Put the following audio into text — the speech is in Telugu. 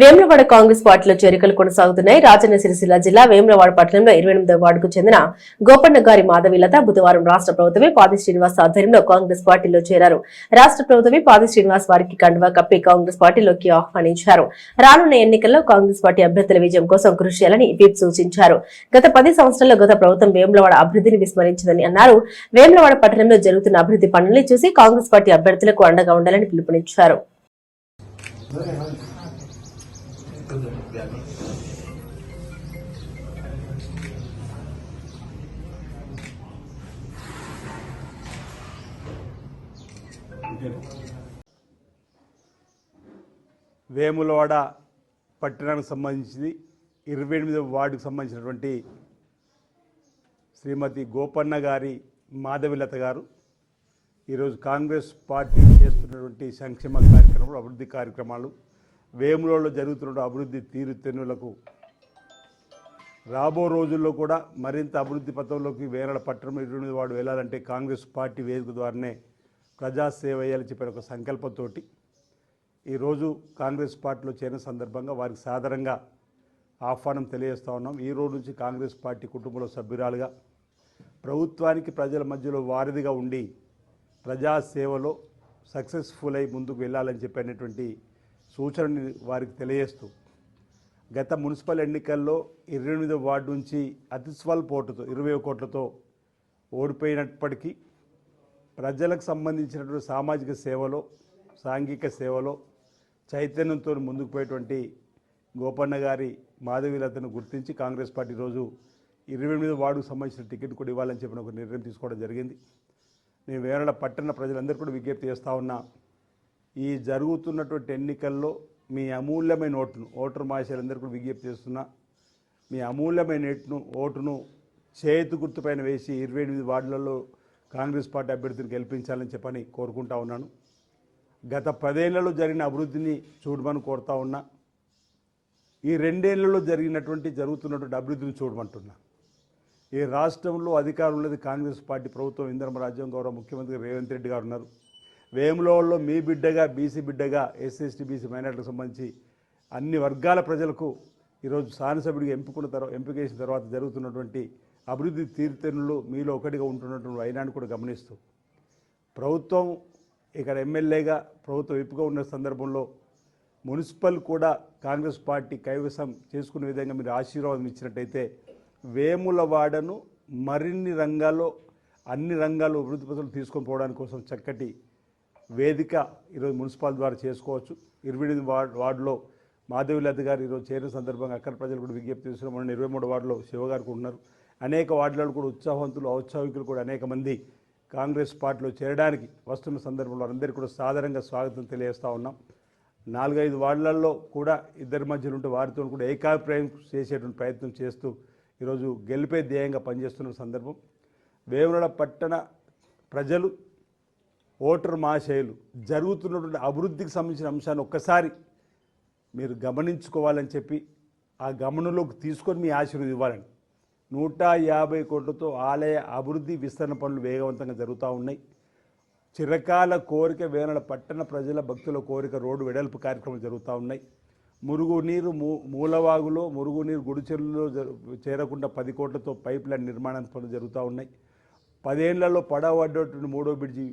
వేములవాడ కాంగ్రెస్ పార్టీలో చేరికలు కొనసాగుతున్నాయి. రాజన్న సిరిసిల్ల జిల్లా వేములవాడ పట్టణంలో ఇరవై ఎనిమిదో వార్డుకు చెందిన గోపన్న గారి మాధవీలత బుధవారం రాష్ట్ర ప్రభుత్వమే పాది శ్రీనివాస్ ఆధ్వర్యంలో కాంగ్రెస్ పార్టీలో చేరారు. రాష్ట్ర ప్రభుత్వమే పాది శ్రీనివాస్ వారికి కండువా కప్పి కాంగ్రెస్ పార్టీలోకి ఆహ్వానించారు. రానున్న ఎన్నికల్లో కాంగ్రెస్ పార్టీ అభ్యర్థుల విజయం కోసం కృషి చేయాలని విప్ సూచించారు. గత పది సంవత్సరాల్లో గత ప్రభుత్వం వేములవాడ అభివృద్ధిని విస్మరించిందని అన్నారు. వేములవాడ పట్టణంలో జరుగుతున్న అభివృద్ధి పనుల్ని చూసి కాంగ్రెస్ పార్టీ అభ్యర్థులకు అండగా ఉండాలని పిలుపునిచ్చారు. వేములవాడ పట్టణానికి సంబంధించింది. ఇరవై ఎనిమిదవ వార్డుకు సంబంధించినటువంటి శ్రీమతి గోపన్న గారి మాధవిలత గారు. ఈరోజు కాంగ్రెస్ పార్టీ చేస్తున్నటువంటి సంక్షేమ కార్యక్రమాలు అభివృద్ధి కార్యక్రమాలు వేములలో జరుగుతున్న అభివృద్ధి తీరుతెన్నులకు రాబో రోజుల్లో కూడా మరింత అభివృద్ధి పథంలోకి వేరల పట్టణం ఎటువంటి వాడు వెళ్ళాలంటే కాంగ్రెస్ పార్టీ వేదిక ద్వారానే ప్రజాసేవ చేయాలని చెప్పిన ఒక సంకల్పంతోటి ఈరోజు కాంగ్రెస్ పార్టీలో చేరిన సందర్భంగా వారికి సాధారణంగా ఆహ్వానం తెలియజేస్తా ఉన్నాం. ఈ రోజు నుంచి కాంగ్రెస్ పార్టీ కుటుంబంలో సభ్యురాలుగా ప్రభుత్వానికి ప్రజల మధ్యలో వారధిగా ఉండి ప్రజాసేవలో సక్సెస్ఫుల్ అయి ముందుకు వెళ్ళాలని చెప్పినటువంటి సూచనని వారికి తెలియజేస్తూ గత మున్సిపల్ ఎన్నికల్లో ఇరవై ఎనిమిదో వార్డు నుంచి అతి స్వల్ప ఓటుతో ఇరవై కోట్లతో ఓడిపోయినప్పటికీ ప్రజలకు సంబంధించినటువంటి సామాజిక సేవలో సాంఘిక సేవలో చైతన్యంతో ముందుకు పోయేటువంటి గోపన్న గారి మాధవీలతను గుర్తించి కాంగ్రెస్ పార్టీ రోజు ఇరవై ఎనిమిది వార్డుకు సంబంధించిన టికెట్ కూడా ఇవ్వాలని చెప్పిన ఒక నిర్ణయం తీసుకోవడం జరిగింది. నేను వేరే పట్టణ ప్రజలందరూ కూడా విజ్ఞప్తి చేస్తూ ఉన్నా ఈ జరుగుతున్నటువంటి ఎన్నికల్లో మీ అమూల్యమైన ఓటును ఓటర్ మహాశయులందరూ కూడా విజ్ఞప్తి చేస్తున్నా మీ అమూల్యమైన ఎట్ను ఓటును చేతి గుర్తుపైన వేసి ఇరవై ఎనిమిది వార్డులలో కాంగ్రెస్ పార్టీ అభ్యర్థిని గెలిపించాలని చెప్పని కోరుకుంటా ఉన్నాను. గత పదేళ్ళలో జరిగిన అభివృద్ధిని చూడమని కోరుతా ఉన్నా ఈ రెండేళ్ళలో జరిగినటువంటి జరుగుతున్నటువంటి అభివృద్ధిని చూడమంటున్నా. ఈ రాష్ట్రంలో అధికారం ఉన్నది కాంగ్రెస్ పార్టీ ప్రభుత్వం ఇంద్రమ రాజ్యం గౌరవ ముఖ్యమంత్రి రేవంత్ రెడ్డి గారు ఉన్నారు. వేములవాడలో మీ బిడ్డగా బీసీ బిడ్డగా ఎస్సీ ఎస్టీ బీసీ మైనార్టీలకు సంబంధించి అన్ని వర్గాల ప్రజలకు ఈరోజు శాసనసభ్యుడిగా ఎంపుకున్న తర్వాత ఎంపిక చేసిన తర్వాత జరుగుతున్నటువంటి అభివృద్ధి తీర్థనులు మీలో ఒకటిగా ఉంటున్నటువంటి అయినాన్ని కూడా గమనిస్తూ ప్రభుత్వం ఇక్కడ ఎమ్మెల్యేగా ప్రభుత్వం ఎప్పుగా ఉన్న సందర్భంలో మున్సిపల్ కూడా కాంగ్రెస్ పార్టీ కైవసం చేసుకునే విధంగా మీరు ఆశీర్వాదం ఇచ్చినట్టయితే వేములవాడను మరిన్ని రంగాల్లో అన్ని రంగాల్లో అభివృద్ధి పథకాలు తీసుకొని పోవడానికి కోసం చక్కటి వేదిక ఈరోజు మున్సిపల్ ద్వారా చేసుకోవచ్చు. ఇరవై ఎనిమిది వార్డ్ వార్డులో మాధవిలత గారు ఈరోజు చేరిన సందర్భంగా అక్కడ ప్రజలు కూడా విజ్ఞప్తి చేసిన మొన్న ఇరవై మూడు వార్డులో శివగారు కూడా ఉన్నారు అనేక వార్డులలో కూడా ఉత్సాహవంతులు ఔత్సాహికులు కూడా అనేక మంది కాంగ్రెస్ పార్టీలో చేరడానికి వస్తున్న సందర్భంలో అందరికీ కూడా సాధారణంగా స్వాగతం తెలియజేస్తూ ఉన్నాం. నాలుగైదు వార్డులలో కూడా ఇద్దరి మధ్యలో ఉంటే వారితో కూడా ఏకాభిప్రాయం చేసేటువంటి ప్రయత్నం చేస్తూ ఈరోజు గెలిపే ధ్యేయంగా పనిచేస్తున్న సందర్భం. వేములవాడ పట్టణ ప్రజలు ఓటర్ మాషేలు జరుగుతున్నటువంటి అభివృద్ధికి సంబంధించిన అంశాన్ని ఒక్కసారి మీరు గమనించుకోవాలని చెప్పి ఆ గమనంలోకి తీసుకొని మీ ఆశీర్వాదం ఇవ్వాలని నూట యాభై కోట్లతో ఆలయ అభివృద్ధి విస్తరణ పనులు వేగవంతంగా జరుగుతూ ఉన్నాయి. చిరకాల కోరిక వేనల పట్టణ ప్రజల భక్తుల కోరిక రోడ్డు వెడల్పు కార్యక్రమాలు జరుగుతూ ఉన్నాయి. మురుగునీరు మూ మూలవాగులో మురుగునీరు గుడిచెరులో చేరకుండా పది కోట్లతో పైప్ లైన్ నిర్మాణం పనులు జరుగుతూ ఉన్నాయి. పదేళ్ళలో పడవడ్డటువంటి మూడో బ్రిడ్జి